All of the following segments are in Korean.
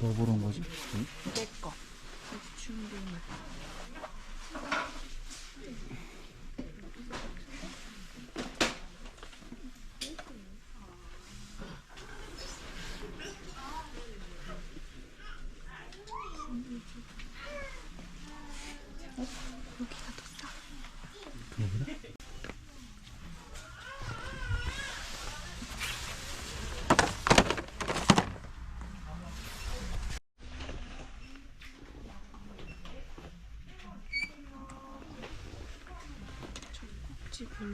뭐온 거지? 응? 내 거. 준비물.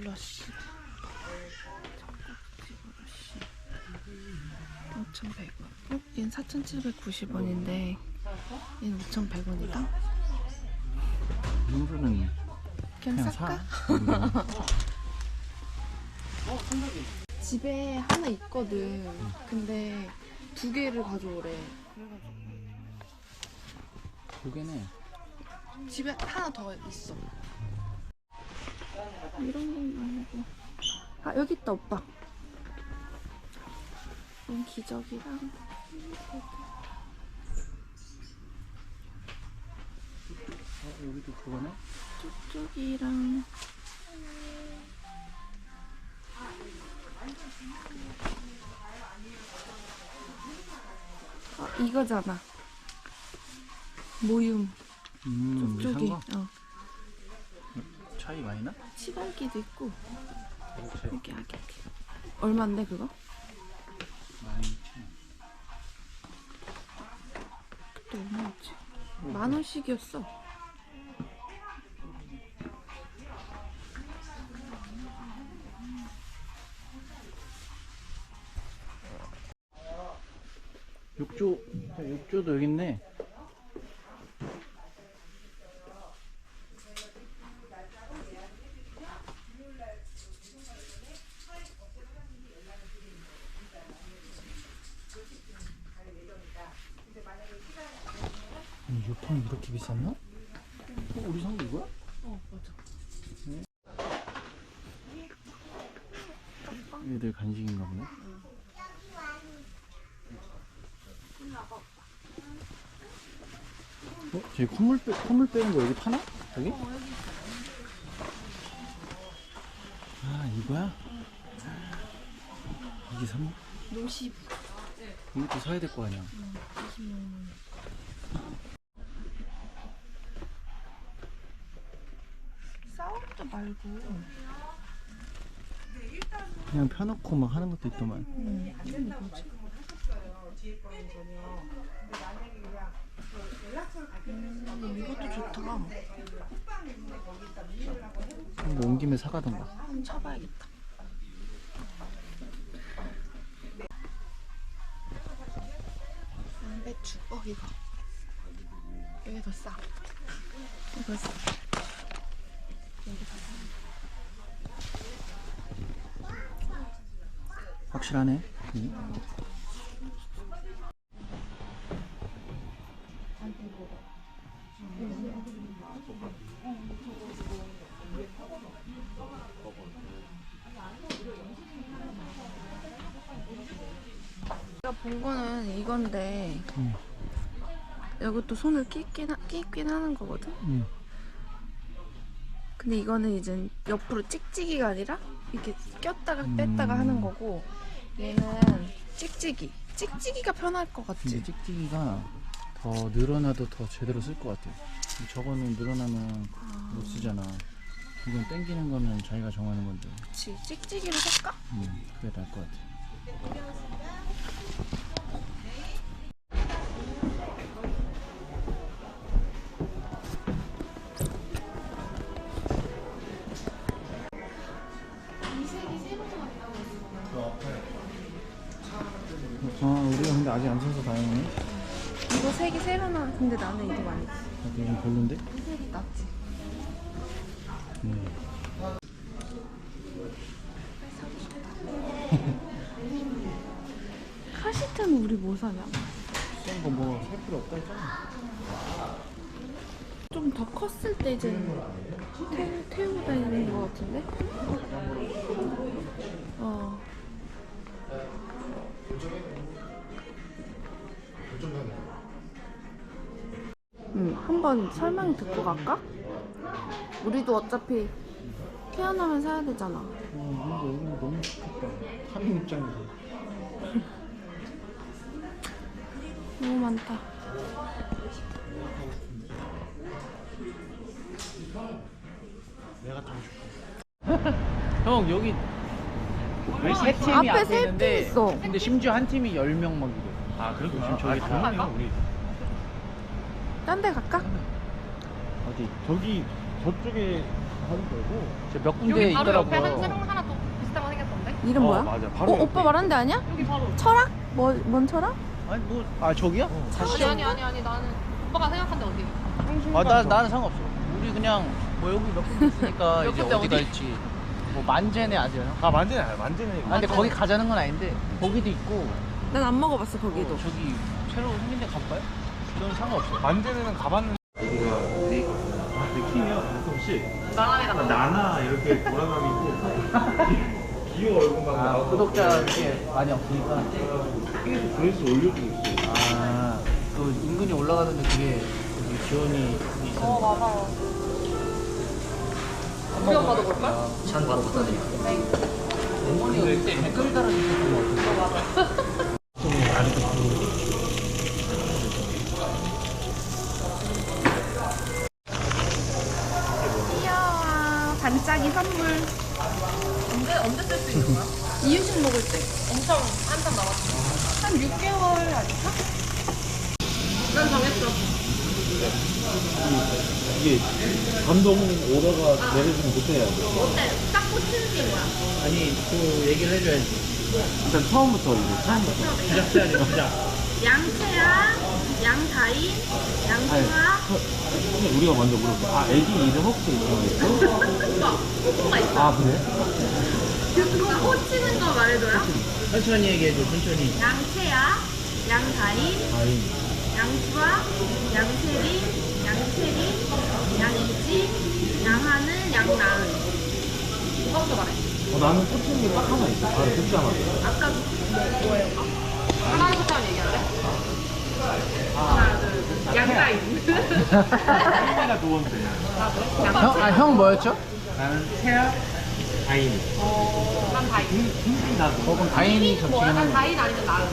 젖꼭지 블러쉬. 5,100원. 어? 얘는 4,790원인데 얘는 5,100원이다? 이 정도는 그냥 그냥 살까? 사. 음. 집에 하나 있거든. 근데 두 개를 가져오래. 두 개네. 집에 하나 더 있어. 이런 건 아니고. 아, 여기 있다, 오빠. 이건 기저귀랑. 어, 여기도 그거네? 쪽쪽이랑. 아, 이거잖아. 모유. 음, 쪽쪽이. 어. 차이 많이 나? 치갈기도 있고. 그렇지. 여기 아기. 얼마인데, 그거? 많이 그때 얼마였지? 만 원씩이었어. 욕조, 야, 욕조도 여기 있네. 아니, 요판 이렇게 비쌌나? 어, 우리 산 거 이거야? 어, 맞아. 얘들 간식인가 보네. 어? 저기 콧물, 빼, 콧물 빼는 거 여기 파나? 여기? 아, 이거야? 이게 선 노시 이것도 사야 될 거 아니야. 20만 원. 싸움도 말고. 그냥 펴놓고 막 하는 것도 있더만. 음? 음, 이것도 좋다. 뭐 온 김에 사가던가. 한번 쳐봐야겠다. 양배추. 어, 이거. 여기 더 싸. 이거 싸. 여기 더 싸. 확실하네. 응. 내가 본 거는 이건데 응. 이것도 손을 끼긴, 하, 끼긴 하는 거거든? 응. 근데 이거는 이제 옆으로 찍찍이가 아니라 이렇게 꼈다가 음. 뺐다가 하는 거고 얘는 찍찍이 찍찍이가 편할 것 근데 같지? 찍찍이가 더 늘어나도 더 제대로 쓸 것 같아. 저거는 늘어나면 아, 못 쓰잖아. 이건 땡기는 거는 자기가 정하는 건데. 그치 찍찍이로 살까? 음, 그게 나을 것 같아. 아, 우리가 근데 아직 안 사서 다행이네. 이거 색이 새로 나 근데 나는 이게 많이 아, 이건 별론데? 이 색이 낫지 음. 사고 싶다 카시트는 우리 뭐 사냐? 센거 뭐살 필요 없다 했잖아. 좀 더 컸을 때 이제 태, 태우고 다니는 것 같은데? 한번 설명 듣고 갈까? 우리도 어차피 태어나면 사야 되잖아. 어, 근데 여기는 너무 좋겠다. 하민 입장에서. 너무 많다. 내가 타고 싶어. 형 여기 세 팀이 앞에 앞에, 있는데 있어. 근데 심지어 한 팀이 10명 막 이래. 아 그래도 지금 저기 다 그러네요 우리 딴 데 갈까? 어디? 저기 저쪽에 하는 거고 저 몇 군데 여기 바로 옆에 있더라고요. 한 새로운 하나 또 비슷한 거 생겼던데? 이름 어, 뭐야? 맞아. 어, 바로 옆에 오빠 말한 데 아니야? 여기 바로. 철학? 뭐, 뭔 철학? 아니 뭐 아 저기요? 아니 아니 아니 아니 나는 오빠가 생각한 데 어디? 아, 나 나는 상관없어. 우리 그냥 뭐 여기 몇 군데 있으니까 몇 이제 군데 어디 어디? 갈지. 뭐 만제네 아세요? 아 만재네 알아요, 만재네 아 근데 거기 가자는 건 아닌데 거기도 있고 난 안 먹어봤어, 거기도. 어, 저기 새로 생긴 데 가볼까요? 저는 상관없어요. 만재는 가봤는데 여기가 아, 느낌이요 가끔씩 나랑이가 나. 나나 이렇게 돌아다니고 기호 얼굴만 아, 구독자 이렇게 많이 없으니까. 계속 조회수 올려주고 있어요 아, 그 은근히 올라가는데 그게 여기 지원이 있어. 어 맞아. 우리 엄마도 볼걸? 찬 바로 갖다 드릴게요. 어머니가 그때 댓글 달아주셨던 것 같은데. 귀여워. 이유식 먹을 때. 엄청 한참 남았어. 한 6개월 아닐까? 난 정했어. 이게 감동 오더가 내려주면 못해야 돼 어때? 딱 꽂히는 게 뭐야? 아니, 그 얘기를 해줘야지. 일단 처음부터 이제 처음부터 시작 해야지, 시작. 양채야, 양다인, 양수아. 근데 우리가 먼저 물어볼게 아 애기 이름 혹시 있어? 오빠 코코가 있어. 아 그래? 그거 꽂히는 거 말해줘요? 천천히 얘기해줘, 천천히. 양채야, 양다인, 아이 양수아, 양세린, 양채린, 양이지, 양하늘, 양나은. 오빠부터 말해. 어, 나는 꽂히는 게딱 하나 있어 바로 듣자마자 아까 뭐예요? 하나부터 얘기할래? 하나 둘 셋. 양다인. 하나가 두 번째 형, 아, 형 뭐였죠? 나는 태아 아인 난 다인. 흰색 나도 어, 그럼 다인이 이름 뭐야? 난 다인 아니면 나은.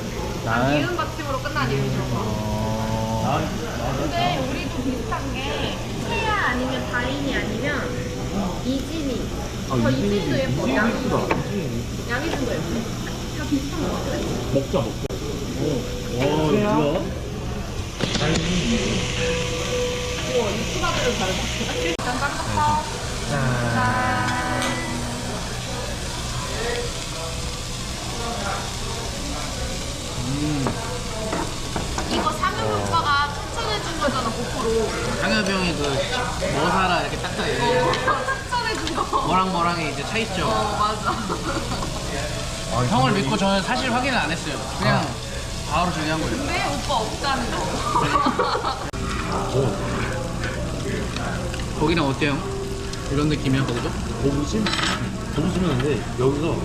나은? 이름 받침으로 끝난 이름이 좋아. 어... 근데 우리도 비슷한 게 채야 아니면 다인이 아니면 이진이. 아, 저 이진이 이진이도 예뻐. 이진이 양이도. 이쁘다 이진이 양이준도 예뻐. 다 비슷한 거 같아. 먹자 먹자 오? 뭐야? 우와 유튜버들은 다르다. 일단 깜빡하. 이거 상현 오빠가 추천해준 거잖아 고프로. 상엽이 형이 그 뭐사라 이렇게 딱딱 얘기해. 어, 추천해준 거. 뭐랑 뭐랑의 이제 차이점. 어 맞아. 형을 믿고 저는 사실 확인을 안 했어요. 그냥 바로 정리한 거예요. 근데 오빠 없다는 거. 거기는 어때요? 이런 느낌이야 거기도? 고기심? 고기심이었는데 여기서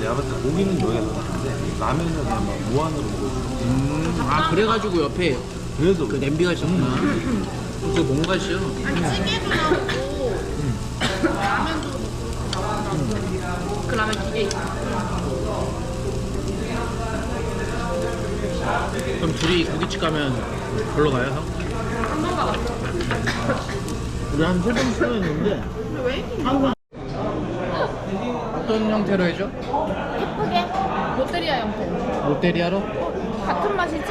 내가 봤을 때 고기는 여기가 더 많은데 라면은 그냥 막 무한으로 먹을 수 있어 음, 아 그래가지고 옆에 그래서 그 냄비가 있었구나. 그 뭔가 있어요. 아니 찌개도 나오고 라면도 그 라면 기계 있어. 그럼 둘이 고깃집 가면 걸로 가요 형? 한번 가봤어. 우리 한세번 쓰였는데 왜? 어떤 형태로 해줘? 예쁘게 롯데리아 형태. 롯데리아로? 같은 맛이지?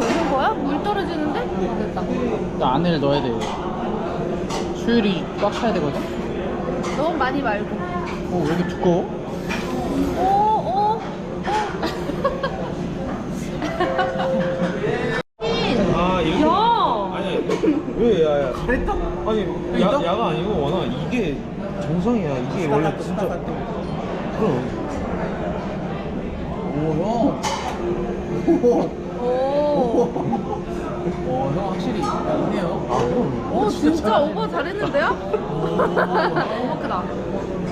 되는 거야? 물 떨어지는데? 됐다. 나 안에를 넣어야 돼. 수율이 꽉 차야 되거든? 너무 많이 말고. 어, 왜 이렇게 두꺼워? 오, 오, 아 이렇게 야! 아니 왜 야 야 그랬다? 아니 야, 야가 아니고 워낙 이게 정성이야 이게 원래 진짜 그럼 오, 형. 오. 오, 형 확실히 있네요. 아 그럼 오, 진짜 오버 잘했는데요? 너무 크다.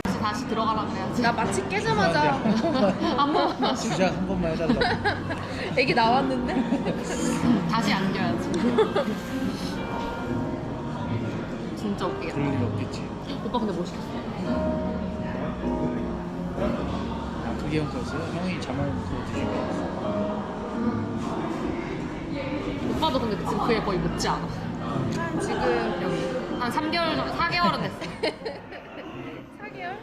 다시 다시 들어가라 그래야지. 나 마취 깨자마자 한 번만 시작 한 번만 해달라고. 애기 나왔는데 다시 안겨야지. 진짜 웃기겠다. 그럴 일 없겠지. 오빠 근데 멋있겠어. 그게 형 거였어요? 형이 자말 그거 드시고. 오빠도 근데 지금 그에 거의 못지 않아. 지금 여기 한 3개월 정도, 4개월은 됐어. 4개월?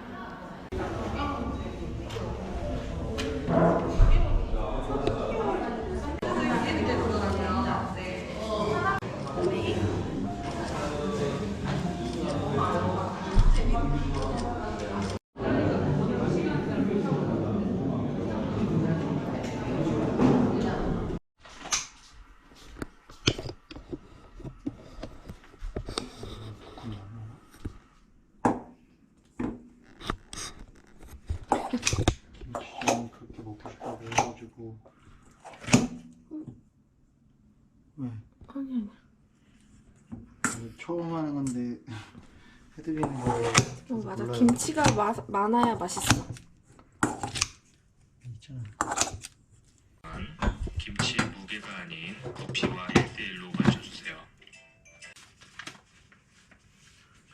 김치전 그렇게 먹고 싶다고 해가지고. 왜? 아니 아니 아니, 처음 하는 건데 해드리는 거예요. 어, 맞아 김치가 마, 많아야 맛있어 있잖아. 김치의 무게가 아닌 높이와 1대1로 맞춰주세요.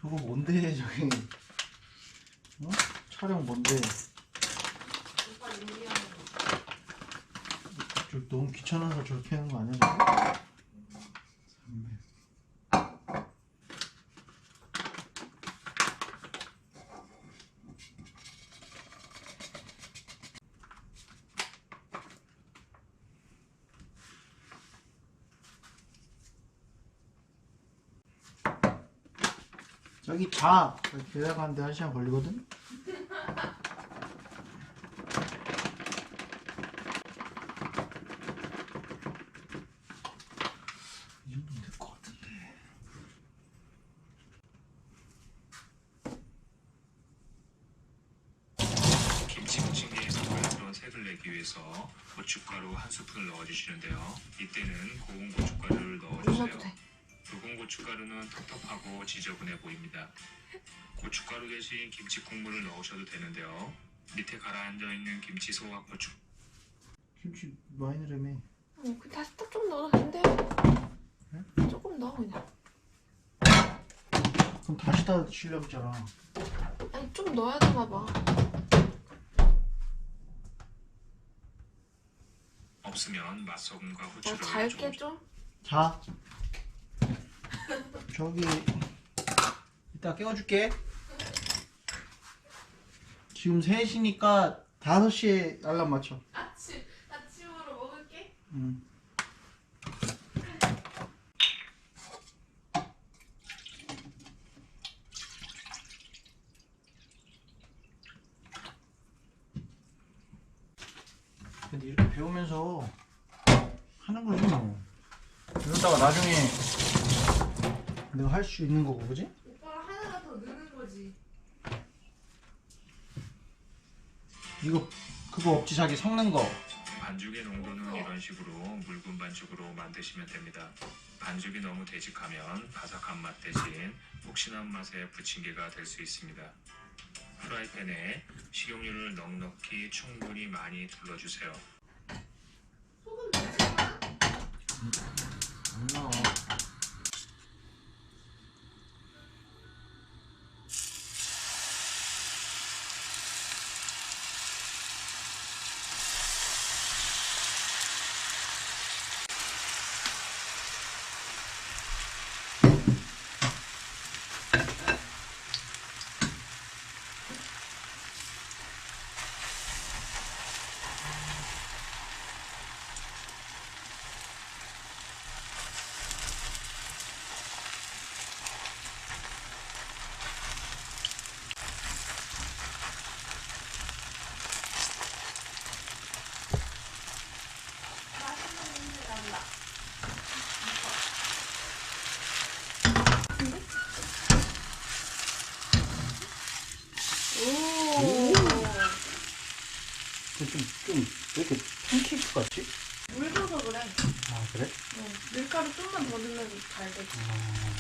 저거 뭔데 저기? 어? 촬영 뭔데? 저 너무 귀찮아서 저렇게 하는 거 아니야 저거? 저기 자 계약 하는데 한 시간 걸리거든? 이 정도면 될것 같은데 김치 무침개의 자연스러운 색을 내기 위해서 고춧가루 한 스푼을 넣어주시는데요. 이때는 고운 고춧가루를 넣어주세요. 돼. 붉은 고춧가루는 텁텁하고 지저분해 보입니다. 고춧가루 대신 김치 국물을 넣으셔도 되는데요. 밑에 가라앉아 있는 김치 소와 고추. 김치 많이 넣으라며 어, 그 다시 딱 좀 넣어도 된대. 조금 넣어 그냥. 그럼 다시 다 쉬려고 했잖아. 아니 좀 넣어야 되나 봐. 없으면 맛소금과 어, 후추를 잘게 조금 좀자 저기 이따 깨워줄게 지금 3시니까 5시에 알람 맞춰 아침 아침으로 먹을게 응. 근데 이렇게 배우면서 하는 거지 뭐. 이러다가 나중에 내가 할 수 있는 거고, 그지? 오빠가 하나가 더 느는 거지 이거 그거 없지 자기 섞는 거. 반죽의 농도는 이런 식으로 묽은 반죽으로 만드시면 됩니다. 반죽이 너무 되직하면 바삭한 맛 대신 폭신한 맛의 부침개가 될 수 있습니다. 프라이팬에 식용유를 넉넉히 충분히 많이 둘러주세요. 안 나와. 오 좀, 좀, 왜 이렇게 팬케이크 같지? 물 줘서 그래 아, 그래? 어, 밀가루 좀만 더 넣으면 잘 돼. 아,